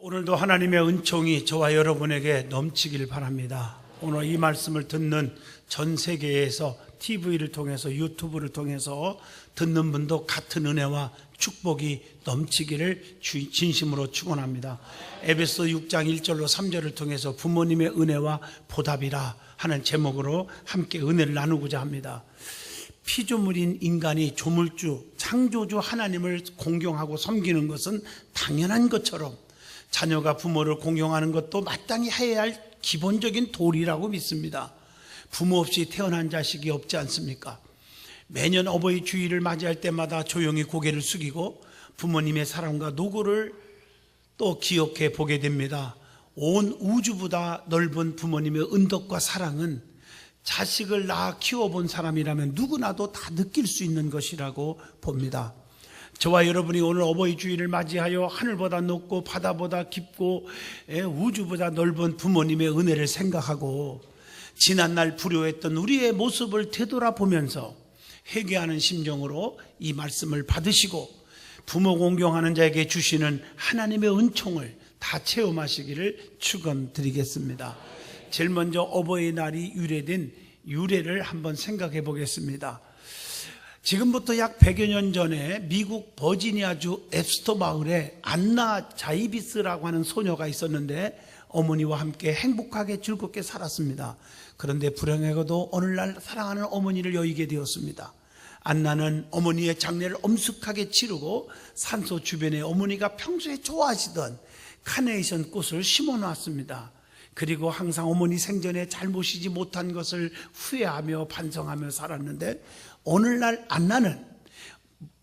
오늘도 하나님의 은총이 저와 여러분에게 넘치길 바랍니다. 오늘 이 말씀을 듣는 전 세계에서 TV를 통해서 유튜브를 통해서 듣는 분도 같은 은혜와 축복이 넘치기를 주- 진심으로 축원합니다. 에베소 6장 1절로 3절을 통해서 부모님의 은혜와 보답이라 하는 제목으로 함께 은혜를 나누고자 합니다. 피조물인 인간이 조물주, 창조주 하나님을 공경하고 섬기는 것은 당연한 것처럼 자녀가 부모를 공경하는 것도 마땅히 해야 할 기본적인 도리라고 믿습니다. 부모 없이 태어난 자식이 없지 않습니까? 매년 어버이 주일을 맞이할 때마다 조용히 고개를 숙이고 부모님의 사랑과 노고를 또 기억해 보게 됩니다. 온 우주보다 넓은 부모님의 은덕과 사랑은 자식을 낳아 키워본 사람이라면 누구나도 다 느낄 수 있는 것이라고 봅니다. 저와 여러분이 오늘 어버이 주일을 맞이하여 하늘보다 높고 바다보다 깊고 예, 우주보다 넓은 부모님의 은혜를 생각하고 지난날 불효했던 우리의 모습을 되돌아보면서 회개하는 심정으로 이 말씀을 받으시고 부모 공경하는 자에게 주시는 하나님의 은총을 다 체험하시기를 축원드리겠습니다. 제일 먼저 어버이날이 유래된 유래를 한번 생각해 보겠습니다. 지금부터 약 100여 년 전에 미국 버지니아주 앱스터 마을에 안나 자이비스라고 하는 소녀가 있었는데 어머니와 함께 행복하게 즐겁게 살았습니다. 그런데 불행하게도 오늘날 사랑하는 어머니를 여의게 되었습니다. 안나는 어머니의 장례를 엄숙하게 치르고 산소 주변에 어머니가 평소에 좋아하시던 카네이션 꽃을 심어 놨습니다. 그리고 항상 어머니 생전에 잘 모시지 못한 것을 후회하며 반성하며 살았는데 오늘날 안나는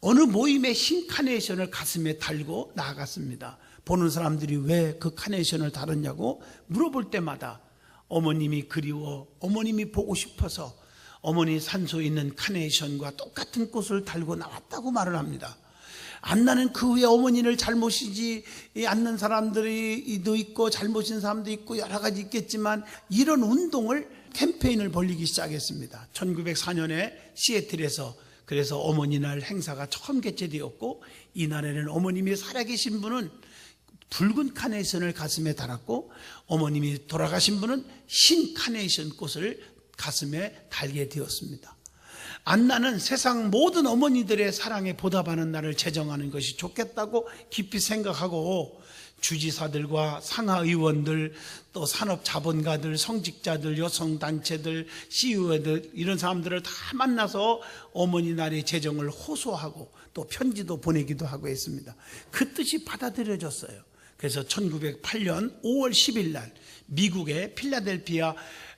어느 모임에 흰 카네이션을 가슴에 달고 나아갔습니다. 보는 사람들이 왜 그 카네이션을 달았냐고 물어볼 때마다 어머님이 그리워 어머님이 보고 싶어서 어머니 산소에 있는 카네이션과 똑같은 꽃을 달고 나왔다고 말을 합니다. 안나는 그 후에 어머니를 잘 모시지 않는 사람들이도 있고 잘 모신 사람도 있고 여러 가지 있겠지만 이런 운동을 캠페인을 벌리기 시작했습니다. 1904년에 시애틀에서 그래서 어머니 날 행사가 처음 개최되었고 이날에는 어머님이 살아계신 분은 붉은 카네이션을 가슴에 달았고 어머님이 돌아가신 분은 흰 카네이션 꽃을 가슴에 달게 되었습니다. 안나는 세상 모든 어머니들의 사랑에 보답하는 날을 제정하는 것이 좋겠다고 깊이 생각하고 주지사들과 상하의원들 또 산업자본가들 성직자들 여성단체들 CEO들 이런 사람들을 다 만나서 어머니 날의 제정을 호소하고 또 편지도 보내기도 하고 했습니다. 그 뜻이 받아들여졌어요. 그래서 1908년 5월 10일 날 미국의 필라델피아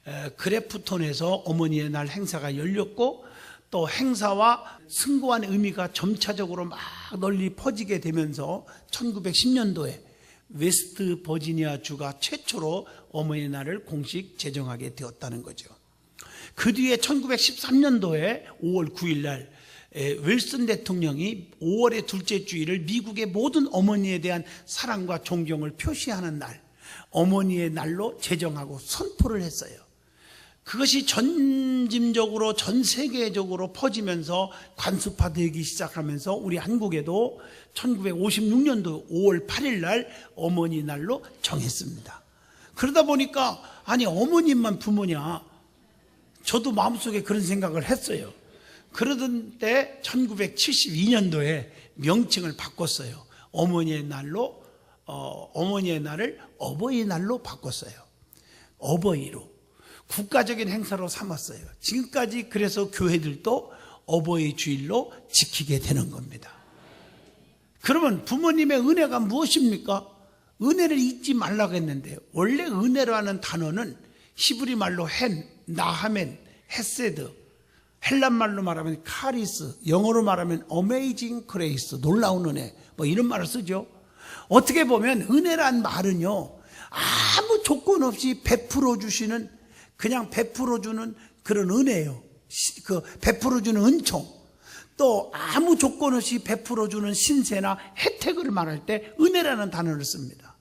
에, 그래프톤에서 어머니의 날 행사가 열렸고 또 행사와 승고한 의미가 점차적으로 막 널리 퍼지게 되면서 1910년도에 웨스트 버지니아 주가 최초로 어머니 날을 공식 제정하게 되었다는 거죠. 그 뒤에 1913년도에 5월 9일 날 에, 윌슨 대통령이 5월의 둘째 주일을 미국의 모든 어머니에 대한 사랑과 존경을 표시하는 날, 어머니의 날로 제정하고 선포를 했어요. 그것이 전짐적으로 전 세계적으로 퍼지면서 관습화되기 시작하면서 우리 한국에도 1956년도 5월 8일 날 어머니 날로 정했습니다. 그러다 보니까 아니 어머님만 부모냐 저도 마음속에 그런 생각을 했어요. 그러던 때 1972년도에 명칭을 바꿨어요. 어머니의 날로 어, 어머니의 날을 어버이날로 바꿨어요. 어버이로 국가적인 행사로 삼았어요. 지금까지 그래서 교회들도 어버이 주일로 지키게 되는 겁니다. 그러면 부모님의 은혜가 무엇입니까? 은혜를 잊지 말라고 했는데 원래 은혜라는 단어는 히브리 말로 헨, 나하멘, 헤세드, 헬란 말로 말하면 카리스, 영어로 말하면 어메이징 그레이스, 놀라운 은혜, 뭐 이런 말을 쓰죠. 어떻게 보면 은혜란 말은요, 아무 조건 없이 베풀어 주시는, 그냥 베풀어 주는 그런 은혜예요. 시- 그 베풀어 주는 은총. 또 아무 조건 없이 베풀어 주는 신세나 혜택을 말할 때 은혜라는 단어를 씁니다.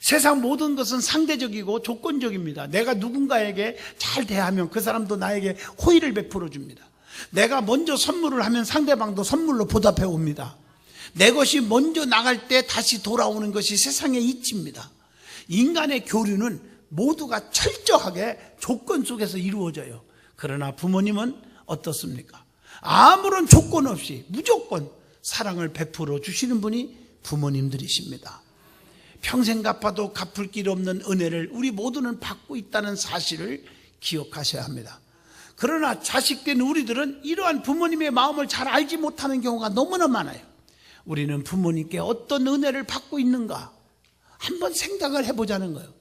세상 모든 것은 상대적이고 조건적입니다. 내가 누군가에게 잘 대하면 그 사람도 나에게 호의를 베풀어 줍니다. 내가 먼저 선물을 하면 상대방도 선물로 보답해 옵니다. 내 것이 먼저 나갈 때 다시 돌아오는 것이 세상의 이치입니다. 인간의 교류는 모두가 철저하게 조건 속에서 이루어져요. 그러나 부모님은 어떻습니까? 아무런 조건 없이 무조건 사랑을 베풀어 주시는 분이 부모님들이십니다. 평생 갚아도 갚을 길 없는 은혜를 우리 모두는 받고 있다는 사실을 기억하셔야 합니다. 그러나 자식된 우리들은 이러한 부모님의 마음을 잘 알지 못하는 경우가 너무나 많아요. 우리는 부모님께 어떤 은혜를 받고 있는가 한번 생각을 해보자는 거예요.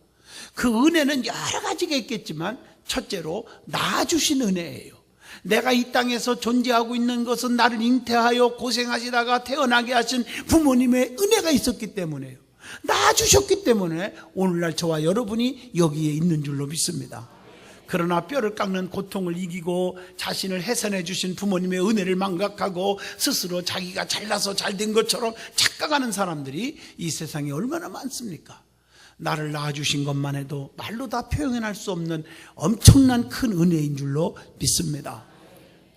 그 은혜는 여러 가지가 있겠지만 첫째로 낳아주신 은혜예요. 내가 이 땅에서 존재하고 있는 것은 나를 잉태하여 고생하시다가 태어나게 하신 부모님의 은혜가 있었기 때문에요. 낳아주셨기 때문에 오늘날 저와 여러분이 여기에 있는 줄로 믿습니다. 그러나 뼈를 깎는 고통을 이기고 자신을 해산해 주신 부모님의 은혜를 망각하고 스스로 자기가 잘나서 잘 된 것처럼 착각하는 사람들이 이 세상에 얼마나 많습니까? 나를 낳아주신 것만 해도 말로 다 표현할 수 없는 엄청난 큰 은혜인 줄로 믿습니다.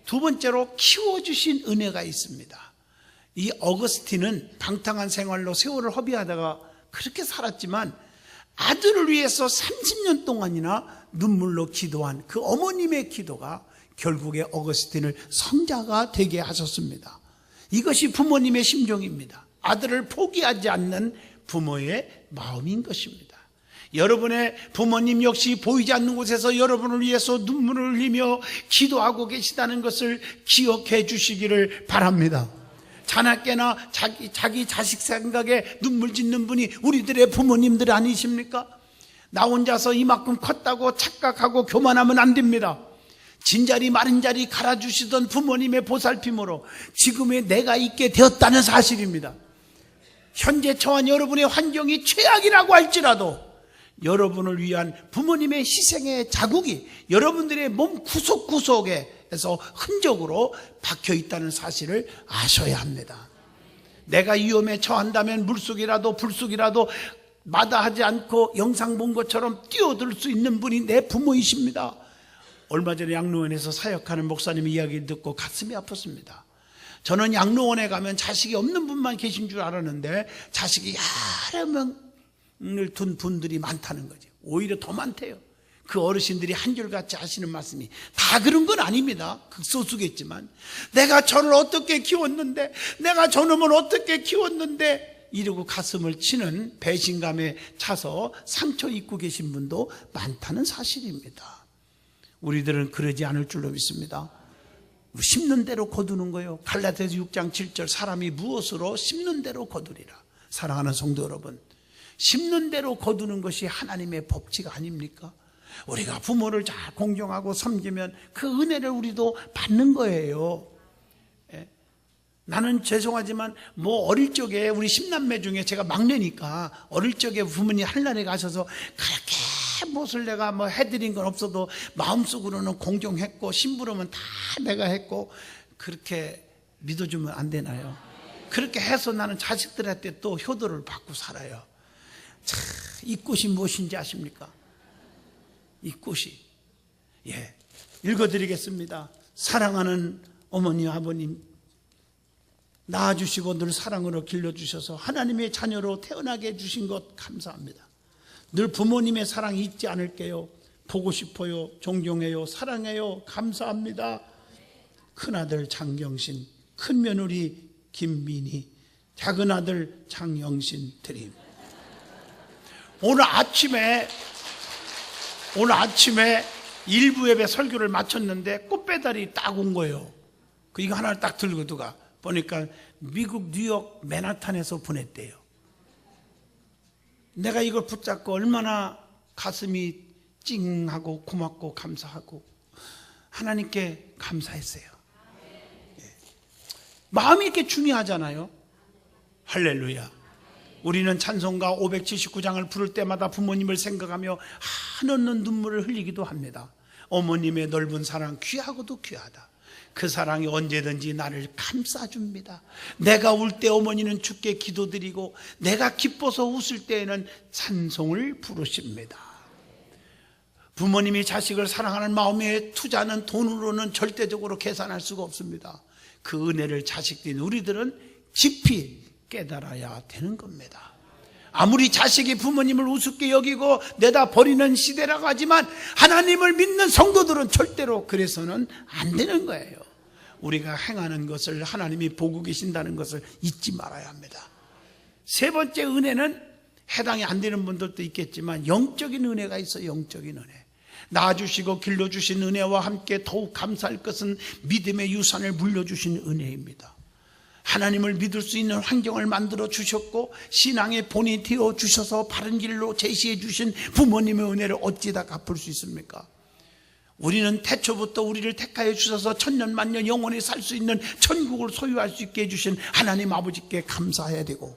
두 번째로 키워주신 은혜가 있습니다. 이 어거스틴은 방탕한 생활로 세월을 허비하다가 그렇게 살았지만 아들을 위해서 30년 동안이나 눈물로 기도한 그 어머님의 기도가 결국에 어거스틴을 성자가 되게 하셨습니다. 이것이 부모님의 심정입니다. 아들을 포기하지 않는 부모의 마음인 것입니다. 여러분의 부모님 역시 보이지 않는 곳에서 여러분을 위해서 눈물을 흘리며 기도하고 계시다는 것을 기억해 주시기를 바랍니다. 자나깨나 자기, 자기 자식 생각에 눈물 짓는 분이 우리들의 부모님들 아니십니까? 나 혼자서 이만큼 컸다고 착각하고 교만하면 안 됩니다. 진자리 마른 자리 갈아주시던 부모님의 보살핌으로 지금의 내가 있게 되었다는 사실입니다. 현재 처한 여러분의 환경이 최악이라고 할지라도 여러분을 위한 부모님의 희생의 자국이 여러분들의 몸 구석구석에서 흔적으로 박혀 있다는 사실을 아셔야 합니다. 내가 위험에 처한다면 물속이라도 불속이라도 마다하지 않고 영상 본 것처럼 뛰어들 수 있는 분이 내 부모이십니다. 얼마 전에 양로원에서 사역하는 목사님 이야기를 듣고 가슴이 아팠습니다. 저는 양로원에 가면 자식이 없는 분만 계신 줄 알았는데 자식이 여러 명을 둔 분들이 많다는 거죠. 오히려 더 많대요. 그 어르신들이 한결같이 하시는 말씀이 다 그런 건 아닙니다. 극소수겠지만 내가 저를 어떻게 키웠는데 내가 저놈을 어떻게 키웠는데 이러고 가슴을 치는 배신감에 차서 상처 입고 계신 분도 많다는 사실입니다. 우리들은 그러지 않을 줄로 믿습니다. 심는 대로 거두는 거예요. 갈라디아서 6장 7절 사람이 무엇으로 심는 대로 거두리라. 사랑하는 성도 여러분, 심는 대로 거두는 것이 하나님의 법칙 아닙니까? 우리가 부모를 잘 공경하고 섬기면 그 은혜를 우리도 받는 거예요. 예? 나는 죄송하지만 뭐 어릴 적에 우리 십남매 중에 제가 막내니까 어릴 적에 부모님 한란에 가셔서 그렇게 무엇을 내가 뭐 해드린 건 없어도 마음속으로는 공경했고 심부름은 다 내가 했고 그렇게 믿어주면 안 되나요? 그렇게 해서 나는 자식들한테 또 효도를 받고 살아요. 참, 이 꽃이 무엇인지 아십니까? 이 꽃이. 예. 읽어드리겠습니다. 사랑하는 어머니, 아버님, 낳아주시고 늘 사랑으로 길러주셔서 하나님의 자녀로 태어나게 해주신 것 감사합니다. 늘 부모님의 사랑 잊지 않을게요. 보고 싶어요. 존경해요. 사랑해요. 감사합니다. 큰아들 장경신, 큰 며느리 김민희, 작은 아들 장영신 드림. 오늘 아침에 오늘 아침에 일부 예배 설교를 마쳤는데 꽃배달이 딱 온 거예요. 그 이거 하나를 딱 들고 누가 보니까 미국 뉴욕 맨하탄에서 보냈대요. 내가 이걸 붙잡고 얼마나 가슴이 찡하고 고맙고 감사하고 하나님께 감사했어요. 예. 마음이 이렇게 중요하잖아요. 할렐루야. 우리는 찬송가 579장을 부를 때마다 부모님을 생각하며 한없는 눈물을 흘리기도 합니다. 어머님의 넓은 사랑 귀하고도 귀하다. 그 사랑이 언제든지 나를 감싸줍니다. 내가 울 때 어머니는 주께 기도드리고 내가 기뻐서 웃을 때에는 찬송을 부르십니다. 부모님이 자식을 사랑하는 마음의 투자는 돈으로는 절대적으로 계산할 수가 없습니다. 그 은혜를 자식들인 우리들은 깊이 깨달아야 되는 겁니다. 아무리 자식이 부모님을 우습게 여기고 내다 버리는 시대라고 하지만 하나님을 믿는 성도들은 절대로 그래서는 안 되는 거예요. 우리가 행하는 것을 하나님이 보고 계신다는 것을 잊지 말아야 합니다. 세 번째 은혜는 해당이 안 되는 분들도 있겠지만 영적인 은혜가 있어 영적인 은혜. 낳아주시고 길러주신 은혜와 함께 더욱 감사할 것은 믿음의 유산을 물려주신 은혜입니다. 하나님을 믿을 수 있는 환경을 만들어 주셨고 신앙의 본이 되어 주셔서 바른 길로 제시해 주신 부모님의 은혜를 어찌 다 갚을 수 있습니까? 우리는 태초부터 우리를 택하여 주셔서 천년 만년 영원히 살 수 있는 천국을 소유할 수 있게 해주신 하나님 아버지께 감사해야 되고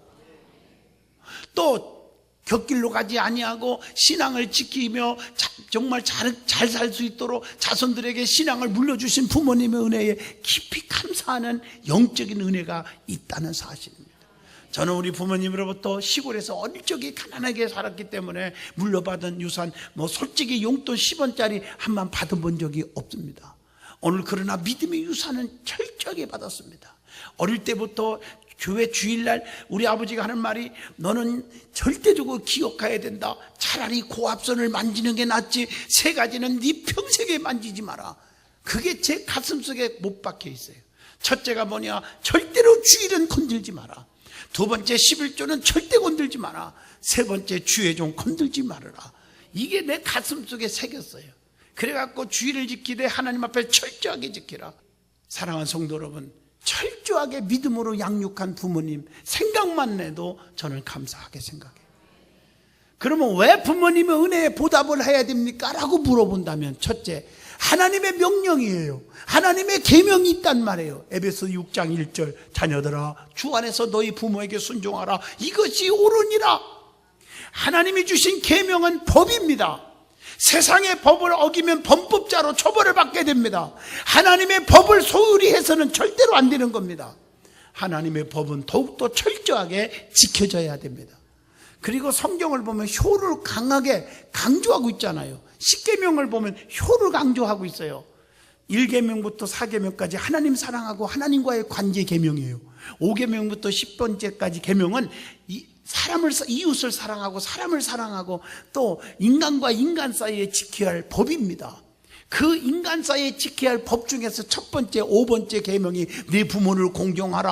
또 곁길로 가지 아니하고 신앙을 지키며 자- 정말 잘살 수 있도록 자손들에게 신앙을 물려주신 부모님의 은혜에 깊이 감사하는 영적인 은혜가 있다는 사실입니다. 저는 우리 부모님으로부터 시골에서 어릴 적에 가난하게 살았기 때문에 물려받은 유산, 뭐 솔직히 용돈 10원짜리 한번 받아본 적이 없습니다. 오늘 그러나 믿음의 유산은 철저하게 받았습니다. 어릴 때부터 교회 주일날 우리 아버지가 하는 말이 너는 절대적으로 기억해야 된다. 차라리 고압선을 만지는 게 낫지. 세 가지는 네 평생에 만지지 마라. 그게 제 가슴 속에 못 박혀 있어요. 첫째가 뭐냐? 절대로 주일은 건들지 마라. 두 번째 11조는 절대 건들지 마라. 세 번째 주의 종 건들지 말아라. 이게 내 가슴 속에 새겼어요. 그래갖고 주의를 지키되 하나님 앞에 철저하게 지키라. 사랑하는 성도 여러분, 철저하게 믿음으로 양육한 부모님 생각만 해도 저는 감사하게 생각해요. 그러면 왜 부모님의 은혜에 보답을 해야 됩니까? 라고 물어본다면 첫째, 하나님의 명령이에요. 하나님의 계명이 있단 말이에요. 에베소 6장 1절 자녀들아 주 안에서 너희 부모에게 순종하라. 이것이 옳으니라. 하나님이 주신 계명은 법입니다. 세상의 법을 어기면 범법자로 처벌을 받게 됩니다. 하나님의 법을 소홀히 해서는 절대로 안 되는 겁니다. 하나님의 법은 더욱더 철저하게 지켜져야 됩니다. 그리고 성경을 보면 효를 강하게 강조하고 있잖아요. 10계명을 보면 효를 강조하고 있어요. 1계명부터 4계명까지 하나님 사랑하고 하나님과의 관계 계명이에요. 5계명부터 10번째까지 계명은 이 사람을 이웃을 사랑하고 사람을 사랑하고 또 인간과 인간 사이에 지켜야 할 법입니다. 그 인간 사이에 지켜야 할 법 중에서 첫 번째, 5번째 계명이 네 부모를 공경하라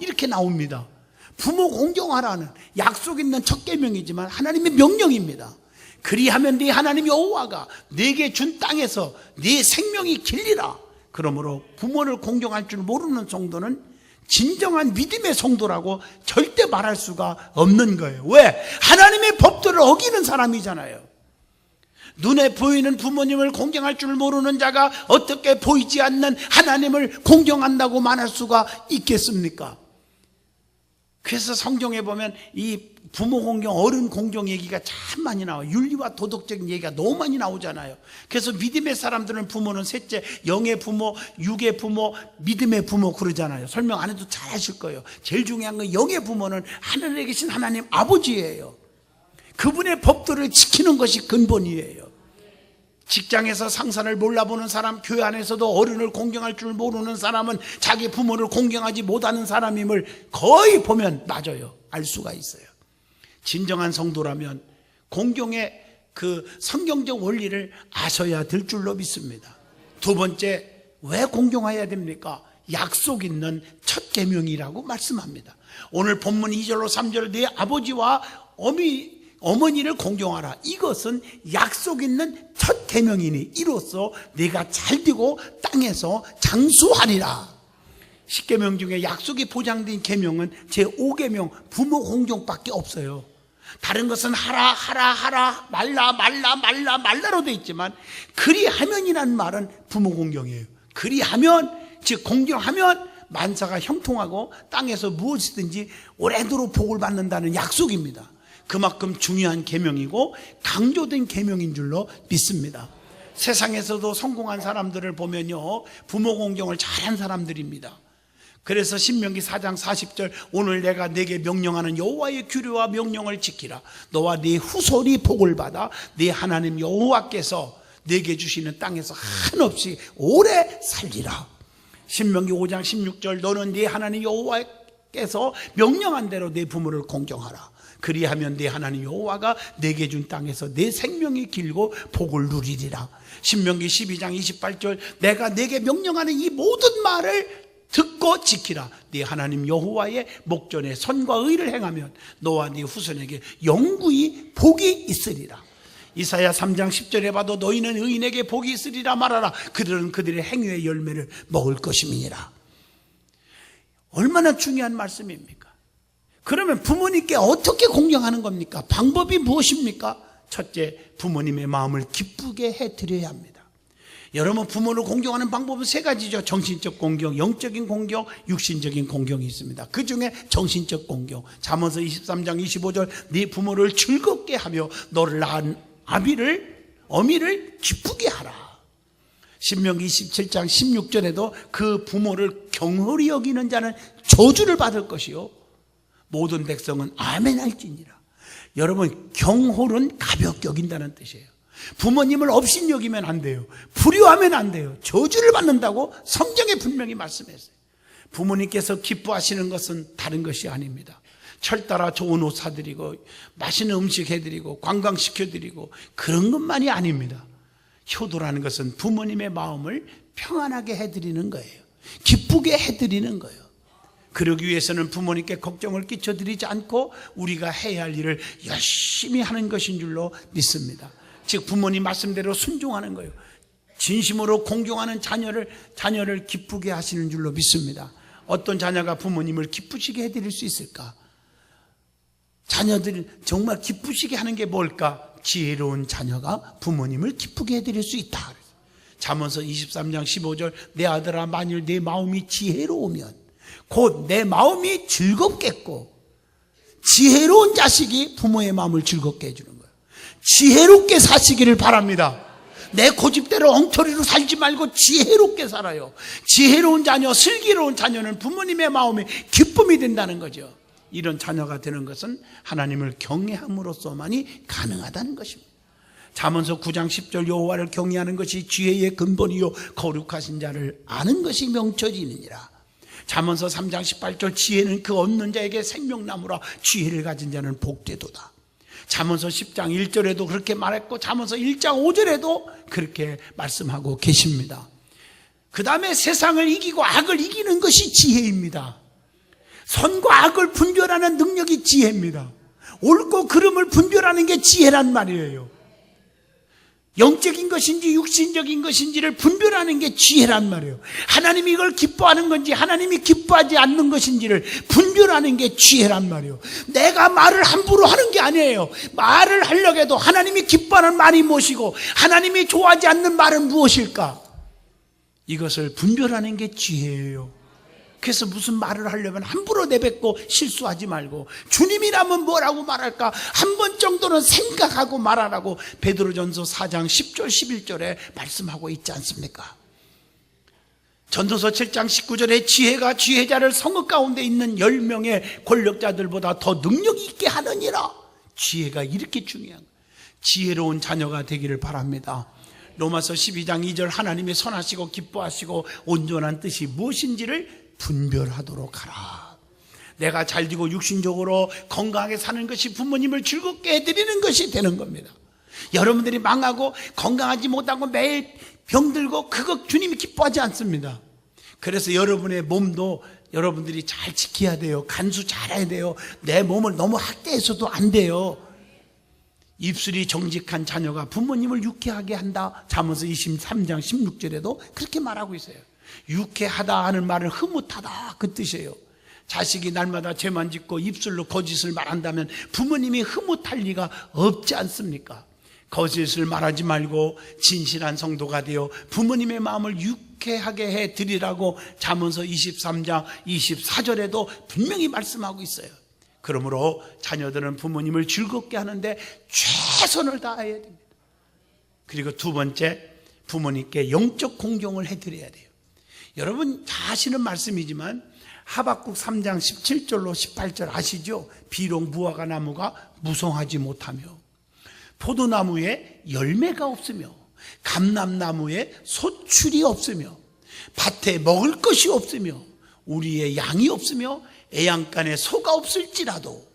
이렇게 나옵니다. 부모 공경하라는 약속 있는 첫 계명이지만 하나님의 명령입니다. 그리하면 네 하나님 여호와가 네게 준 땅에서 네 생명이 길리라. 그러므로 부모를 공경할 줄 모르는 정도는 진정한 믿음의 성도라고 절대 말할 수가 없는 거예요. 왜? 하나님의 법들을 어기는 사람이잖아요. 눈에 보이는 부모님을 공경할 줄 모르는 자가 어떻게 보이지 않는 하나님을 공경한다고 말할 수가 있겠습니까? 그래서 성경에 보면 이 부모 공경, 어른 공경 얘기가 참 많이 나와요. 윤리와 도덕적인 얘기가 너무 많이 나오잖아요. 그래서 믿음의 사람들은 부모는 셋째, 영의 부모, 육의 부모, 믿음의 부모 그러잖아요. 설명 안 해도 잘 아실 거예요. 제일 중요한 건 영의 부모는 하늘에 계신 하나님 아버지예요. 그분의 법들을 지키는 것이 근본이에요. 직장에서 상사를 몰라보는 사람, 교회 안에서도 어른을 공경할 줄 모르는 사람은 자기 부모를 공경하지 못하는 사람임을 거의 보면 맞아요. 알 수가 있어요. 진정한 성도라면 공경의 그 성경적 원리를 아셔야 될 줄로 믿습니다. 두 번째, 왜 공경해야 됩니까? 약속 있는 첫 계명이라고 말씀합니다. 오늘 본문 2절로 3절 내 아버지와 어미 어머니를 공경하라. 이것은 약속 있는 첫 계명이니 이로써 내가 잘 되고 땅에서 장수하리라. 10계명 중에 약속이 보장된 계명은 제 5계명 부모 공경밖에 없어요. 다른 것은 하라 하라 하라 말라 말라 말라 말라로 돼 있지만 그리하면이라는 말은 부모 공경이에요. 그리하면 즉 공경하면 만사가 형통하고 땅에서 무엇이든지 오래도록 복을 받는다는 약속입니다. 그만큼 중요한 계명이고 강조된 계명인 줄로 믿습니다. 세상에서도 성공한 사람들을 보면요. 부모 공경을 잘한 사람들입니다. 그래서 신명기 4장 40절 오늘 내가 내게 명령하는 여호와의 규례와 명령을 지키라. 너와 네 후손이 복을 받아 네 하나님 여호와께서 내게 주시는 땅에서 한없이 오래 살리라. 신명기 5장 16절 너는 네 하나님 여호와께서 명령한 대로 내 부모를 공경하라. 그리하면 내 하나님 여호와가 내게 준 땅에서 내 생명이 길고 복을 누리리라. 신명기 12장 28절 내가 내게 명령하는 이 모든 말을 듣고 지키라. 네 하나님 여호와의 목전에 선과 의를 행하면 너와 네 후손에게 영구히 복이 있으리라. 이사야 3장 10절에 봐도 너희는 의인에게 복이 있으리라 말하라. 그들은 그들의 행위의 열매를 먹을 것임이니라. 얼마나 중요한 말씀입니까? 그러면 부모님께 어떻게 공경하는 겁니까? 방법이 무엇입니까? 첫째, 부모님의 마음을 기쁘게 해드려야 합니다. 여러분 부모를 공경하는 방법은 세 가지죠. 정신적 공경, 영적인 공경, 육신적인 공경이 있습니다. 그 중에 정신적 공경. 잠언서 23장 25절 네 부모를 즐겁게 하며 너를 낳은 아비를 어미를 기쁘게 하라. 신명기 27장 16절에도 그 부모를 경홀히 여기는 자는 저주를 받을 것이요 모든 백성은 아멘 할지니라. 여러분 경홀은 가볍게 여긴다는 뜻이에요. 부모님을 없인 여기면 안 돼요. 불효하면 안 돼요. 저주를 받는다고 성경에 분명히 말씀했어요. 부모님께서 기뻐하시는 것은 다른 것이 아닙니다. 철 따라 좋은 옷 사드리고 맛있는 음식 해드리고 관광시켜드리고 그런 것만이 아닙니다. 효도라는 것은 부모님의 마음을 평안하게 해드리는 거예요. 기쁘게 해드리는 거예요. 그러기 위해서는 부모님께 걱정을 끼쳐드리지 않고 우리가 해야 할 일을 열심히 하는 것인 줄로 믿습니다. 즉 부모님 말씀대로 순종하는 거예요. 진심으로 공경하는 자녀를 자녀를 기쁘게 하시는 줄로 믿습니다. 어떤 자녀가 부모님을 기쁘시게 해드릴 수 있을까? 자녀들 정말 기쁘시게 하는 게 뭘까? 지혜로운 자녀가 부모님을 기쁘게 해드릴 수 있다. 잠언서 23장 15절 내 아들아 만일 내 마음이 지혜로우면 곧 내 마음이 즐겁겠고 지혜로운 자식이 부모의 마음을 즐겁게 해주는 거예요. 지혜롭게 사시기를 바랍니다. 내 고집대로 엉터리로 살지 말고 지혜롭게 살아요. 지혜로운 자녀, 슬기로운 자녀는 부모님의 마음에 기쁨이 된다는 거죠. 이런 자녀가 되는 것은 하나님을 경외함으로써만이 가능하다는 것입니다. 잠언서 9장 10절 여호와를 경외하는 것이 지혜의 근본이요 거룩하신 자를 아는 것이 명철이니라. 잠언서 3장 18절 지혜는 그 얻는 자에게 생명나무라 지혜를 가진 자는 복되도다. 잠언서 10장 1절에도 그렇게 말했고 잠언서 1장 5절에도 그렇게 말씀하고 계십니다. 그 다음에 세상을 이기고 악을 이기는 것이 지혜입니다. 선과 악을 분별하는 능력이 지혜입니다. 옳고 그름을 분별하는 게 지혜란 말이에요. 영적인 것인지 육신적인 것인지를 분별하는 게 지혜란 말이에요. 하나님이 이걸 기뻐하는 건지 하나님이 기뻐하지 않는 것인지를 분별하는 게 지혜란 말이에요. 내가 말을 함부로 하는 게 아니에요. 말을 하려고 해도 하나님이 기뻐하는 말이 무엇이고 하나님이 좋아하지 않는 말은 무엇일까? 이것을 분별하는 게 지혜예요. 그래서 무슨 말을 하려면 함부로 내뱉고 실수하지 말고 주님이라면 뭐라고 말할까 한 번 정도는 생각하고 말하라고 베드로전서 4장 10절 11절에 말씀하고 있지 않습니까? 전도서 7장 19절에 지혜가 지혜자를 성읍 가운데 있는 10명의 권력자들보다 더 능력 있게 하느니라. 지혜가 이렇게 중요한. 지혜로운 자녀가 되기를 바랍니다. 로마서 12장 2절 하나님이 선하시고 기뻐하시고 온전한 뜻이 무엇인지를 분별하도록 하라. 내가 잘 되고 육신적으로 건강하게 사는 것이 부모님을 즐겁게 해드리는 것이 되는 겁니다. 여러분들이 망하고 건강하지 못하고 매일 병들고 그거 주님이 기뻐하지 않습니다. 그래서 여러분의 몸도 여러분들이 잘 지켜야 돼요. 간수 잘해야 돼요. 내 몸을 너무 학대해서도 안 돼요. 입술이 정직한 자녀가 부모님을 유쾌하게 한다. 잠언서 23장 16절에도 그렇게 말하고 있어요. 유쾌하다 하는 말은 흐뭇하다 그 뜻이에요. 자식이 날마다 죄만 짓고 입술로 거짓을 말한다면 부모님이 흐뭇할 리가 없지 않습니까? 거짓을 말하지 말고 진실한 성도가 되어 부모님의 마음을 유쾌하게 해 드리라고 잠언서 23장 24절에도 분명히 말씀하고 있어요. 그러므로 자녀들은 부모님을 즐겁게 하는데 최선을 다해야 됩니다. 그리고 두 번째, 부모님께 영적 공경을 해 드려야 돼요. 여러분 다 아시는 말씀이지만 하박국 3장 17절로 18절 아시죠? 비록 무화과 나무가 무성하지 못하며 포도나무에 열매가 없으며 감람나무에 소출이 없으며 밭에 먹을 것이 없으며 우리의 양이 없으며 애양간에 소가 없을지라도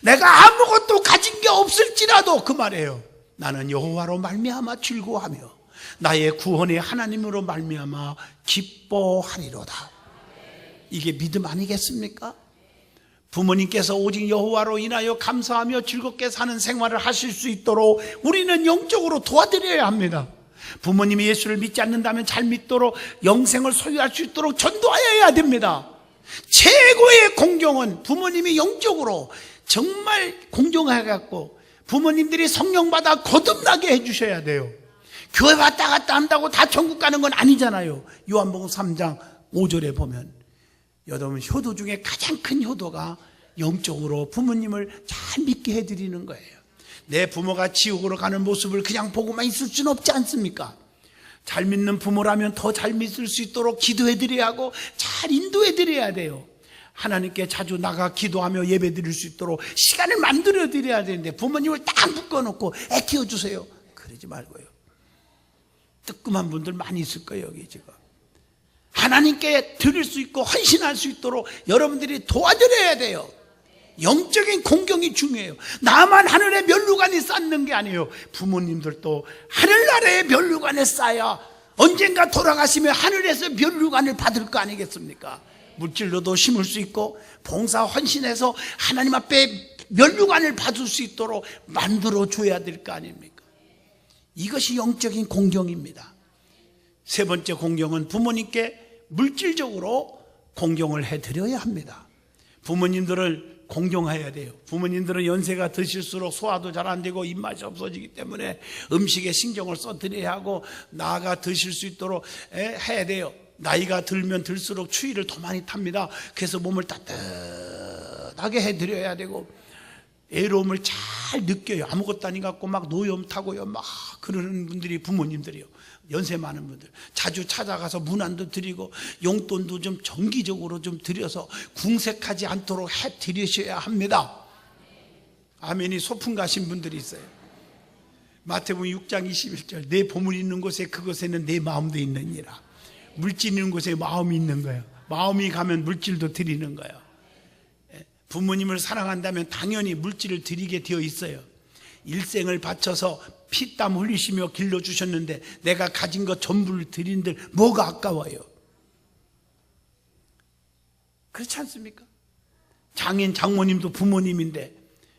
내가 아무것도 가진 게 없을지라도 그 말이에요. 나는 여호와로 말미암아 즐거워하며 나의 구원의 하나님으로 말미암아 기뻐하리로다. 이게 믿음 아니겠습니까? 부모님께서 오직 여호와로 인하여 감사하며 즐겁게 사는 생활을 하실 수 있도록 우리는 영적으로 도와드려야 합니다. 부모님이 예수를 믿지 않는다면 잘 믿도록 영생을 소유할 수 있도록 전도하여야 됩니다. 최고의 공경은 부모님이 영적으로 정말 공경해갖고 부모님들이 성령 받아 거듭나게 해주셔야 돼요. 교회 왔다 갔다 한다고 다 천국 가는 건 아니잖아요. 요한복음 3장 5절에 보면 여러분 효도 중에 가장 큰 효도가 영적으로 부모님을 잘 믿게 해드리는 거예요. 내 부모가 지옥으로 가는 모습을 그냥 보고만 있을 수는 없지 않습니까? 잘 믿는 부모라면 더 잘 믿을 수 있도록 기도해드려야 하고 잘 인도해드려야 돼요. 하나님께 자주 나가 기도하며 예배 드릴 수 있도록 시간을 만들어 드려야 되는데 부모님을 딱 묶어놓고 애 키워주세요. 그러지 말고요. 뜨끔한 분들 많이 있을 거예요, 여기 지금. 하나님께 드릴 수 있고 헌신할 수 있도록 여러분들이 도와드려야 돼요. 영적인 공경이 중요해요. 나만 하늘에 면류관이 쌓는 게 아니에요. 부모님들도 하늘나라의 면류관에 쌓야 언젠가 돌아가시면 하늘에서 면류관을 받을 거 아니겠습니까? 물질로도 심을 수 있고 봉사 헌신해서 하나님 앞에 면류관을 받을 수 있도록 만들어 줘야 될 거 아닙니까? 이것이 영적인 공경입니다. 세 번째 공경은 부모님께 물질적으로 공경을 해드려야 합니다. 부모님들을 공경해야 돼요. 부모님들은 연세가 드실수록 소화도 잘 안 되고 입맛이 없어지기 때문에 음식에 신경을 써드려야 하고 나아가 드실 수 있도록 해야 돼요. 나이가 들면 들수록 추위를 더 많이 탑니다. 그래서 몸을 따뜻하게 해드려야 되고 애로움을 잘 느껴요. 아무것도 아닌 것 같고 막 노염 타고요. 막 그러는 분들이 부모님들이요. 연세 많은 분들. 자주 찾아가서 문안도 드리고 용돈도 좀 정기적으로 좀 드려서 궁색하지 않도록 해 드리셔야 합니다. 아멘이 소풍 가신 분들이 있어요. 마태복음 6장 21절 내 보물 있는 곳에 그곳에는 내 마음도 있느니라. 물질 있는 곳에 마음이 있는 거예요. 마음이 가면 물질도 드리는 거예요. 부모님을 사랑한다면 당연히 물질을 드리게 되어 있어요. 일생을 바쳐서 피땀 흘리시며 길러주셨는데 내가 가진 것 전부를 드린들 뭐가 아까워요? 그렇지 않습니까? 장인 장모님도 부모님인데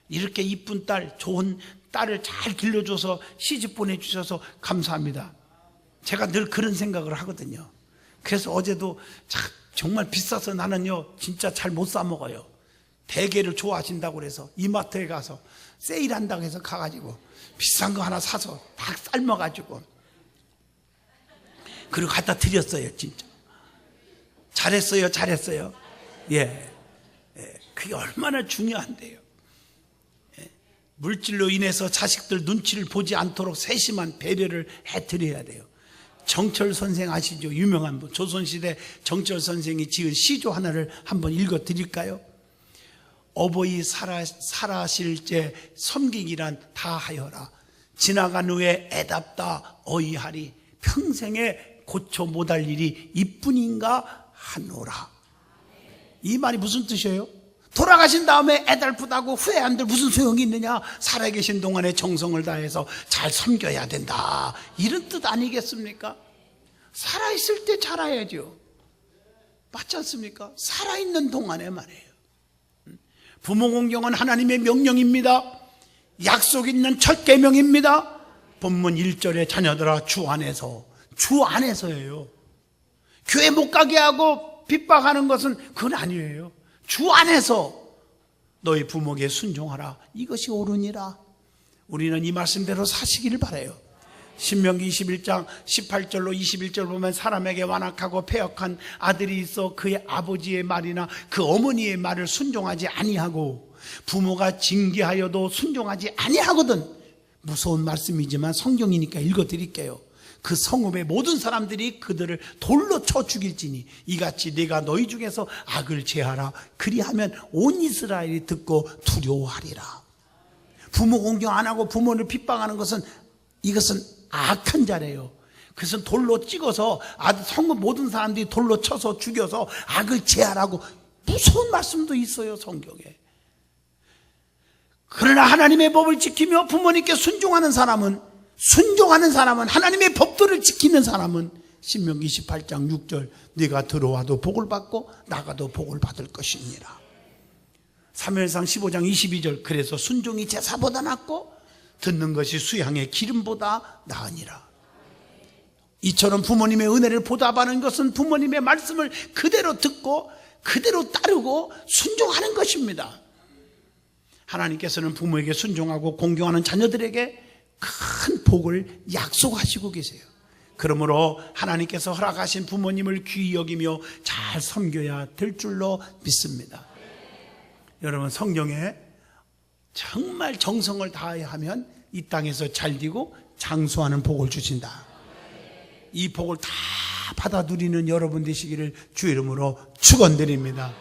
이렇게 이쁜 딸, 좋은 딸을 잘 길러줘서 시집 보내주셔서 감사합니다. 제가 늘 그런 생각을 하거든요. 그래서 어제도 정말 비싸서 나는요, 진짜 잘 못 사먹어요. 대게를 좋아하신다고 그래서 이마트에 가서 세일한다고 해서 가가지고 비싼 거 하나 사서 딱 삶아가지고 그리고 갖다 드렸어요 진짜 잘했어요 잘했어요 예, 예. 그게 얼마나 중요한데요 예. 물질로 인해서 자식들 눈치를 보지 않도록 세심한 배려를 해드려야 돼요 정철 선생 아시죠 유명한 분 조선시대 정철 선생이 지은 시조 하나를 한번 읽어 드릴까요? 어버이 살아, 살아실 때 섬기기란 다 하여라. 지나간 후에 애답다 어이하리. 평생에 고쳐 못할 일이 이뿐인가 하노라. 이 말이 무슨 뜻이에요? 돌아가신 다음에 애달프다고 후회한들 무슨 소용이 있느냐? 살아계신 동안에 정성을 다해서 잘 섬겨야 된다. 이런 뜻 아니겠습니까? 살아있을 때 잘해야죠. 맞지 않습니까? 살아있는 동안에 말이에요. 부모 공경은 하나님의 명령입니다. 약속 있는 첫 계명입니다. 본문 1절에 자녀들아 주 안에서 주 안에서예요. 교회 못 가게 하고 핍박하는 것은 그건 아니에요. 주 안에서 너희 부모에게 순종하라. 이것이 옳으니라. 우리는 이 말씀대로 사시기를 바래요. 신명기 21장 18절로 21절 보면 사람에게 완악하고 폐역한 아들이 있어 그의 아버지의 말이나 그 어머니의 말을 순종하지 아니하고 부모가 징계하여도 순종하지 아니하거든. 무서운 말씀이지만 성경이니까 읽어 드릴게요. 그 성읍의 모든 사람들이 그들을 돌로 쳐 죽일지니 이같이 내가 너희 중에서 악을 제하라. 그리하면 온 이스라엘이 듣고 두려워하리라. 부모 공경 안 하고 부모를 핍박하는 것은 이것은 악한 자래요. 그래서 돌로 찍어서 아들 성읍 모든 사람들이 돌로 쳐서 죽여서 악을 제하라고 무서운 말씀도 있어요, 성경에. 그러나 하나님의 법을 지키며 부모님께 순종하는 사람은 순종하는 사람은 하나님의 법도를 지키는 사람은 신명 28장 6절 네가 들어와도 복을 받고 나가도 복을 받을 것입니다. 사무엘상 15장 22절 그래서 순종이 제사보다 낫고 듣는 것이 수양의 기름보다 나으니라. 이처럼 부모님의 은혜를 보답하는 것은 부모님의 말씀을 그대로 듣고 그대로 따르고 순종하는 것입니다. 하나님께서는 부모에게 순종하고 공경하는 자녀들에게 큰 복을 약속하시고 계세요. 그러므로 하나님께서 허락하신 부모님을 귀히 여기며 잘 섬겨야 될 줄로 믿습니다. 여러분 성경에 정말 정성을 다해 하면 이 땅에서 잘 되고 장수하는 복을 주신다. 이 복을 다 받아 누리는 여러분 되시기를 주 이름으로 축원드립니다.